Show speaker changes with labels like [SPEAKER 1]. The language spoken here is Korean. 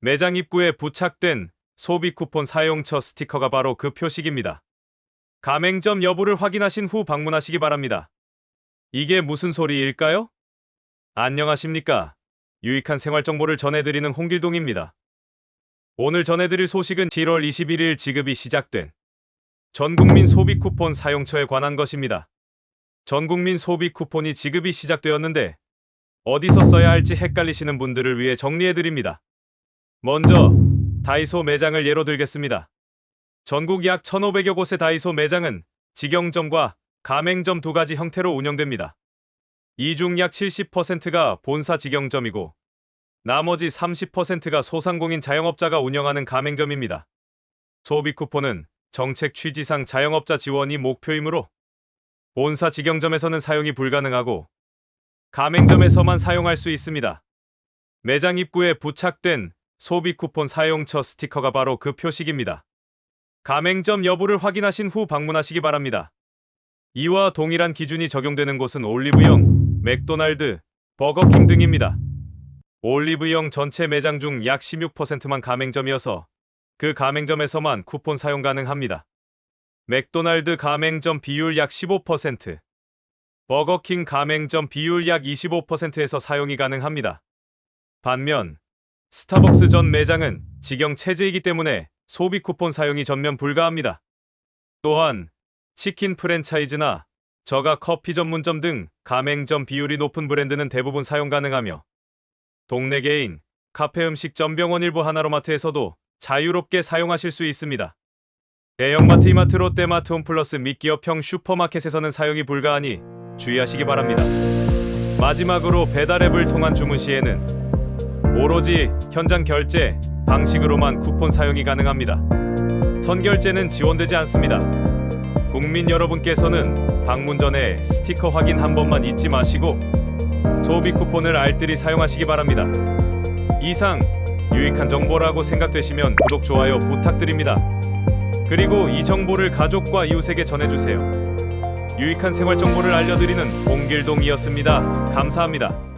[SPEAKER 1] 매장 입구에 부착된 소비 쿠폰 사용처 스티커가 바로 그 표식입니다. 가맹점 여부를 확인하신 후 방문하시기 바랍니다. 이게 무슨 소리일까요? 안녕하십니까. 유익한 생활 정보를 전해드리는 홍길동입니다. 오늘 전해드릴 소식은 7월 21일 지급이 시작된 전국민 소비 쿠폰 사용처에 관한 것입니다. 전국민 소비 쿠폰이 지급이 시작되었는데 어디서 써야 할지 헷갈리시는 분들을 위해 정리해드립니다. 먼저 다이소 매장을 예로 들겠습니다. 전국 약 1,500여 곳의 다이소 매장은 직영점과 가맹점 두 가지 형태로 운영됩니다. 이 중 약 70%가 본사 직영점이고 나머지 30%가 소상공인 자영업자가 운영하는 가맹점입니다. 소비 쿠폰은 정책 취지상 자영업자 지원이 목표이므로 본사 직영점에서는 사용이 불가능하고 가맹점에서만 사용할 수 있습니다. 매장 입구에 부착된 소비 쿠폰 사용처 스티커가 바로 그 표식입니다. 가맹점 여부를 확인하신 후 방문하시기 바랍니다. 이와 동일한 기준이 적용되는 곳은 올리브영, 맥도날드, 버거킹 등입니다. 올리브영 전체 매장 중 약 16%만 가맹점이어서 그 가맹점에서만 쿠폰 사용 가능합니다. 맥도날드 가맹점 비율 약 15%, 버거킹 가맹점 비율 약 25%에서 사용이 가능합니다. 반면 스타벅스 전 매장은 직영 체제이기 때문에 소비 쿠폰 사용이 전면 불가합니다. 또한 치킨 프랜차이즈나 저가 커피 전문점 등 가맹점 비율이 높은 브랜드는 대부분 사용 가능하며 동네 개인, 카페 음식점 병원 일부 하나로마트에서도 자유롭게 사용하실 수 있습니다. 대형마트 이마트 롯데마트 홈플러스 및 기업형 슈퍼마켓에서는 사용이 불가하니 주의하시기 바랍니다. 마지막으로 배달앱을 통한 주문 시에는 오로지 현장 결제 방식으로만 쿠폰 사용이 가능합니다. 선결제는 지원되지 않습니다. 국민 여러분께서는 방문 전에 스티커 확인 한 번만 잊지 마시고 소비 쿠폰을 알뜰히 사용하시기 바랍니다. 이상 유익한 정보라고 생각되시면 구독, 좋아요 부탁드립니다. 그리고 이 정보를 가족과 이웃에게 전해주세요. 유익한 생활 정보를 알려드리는 홍길동이었습니다. 감사합니다.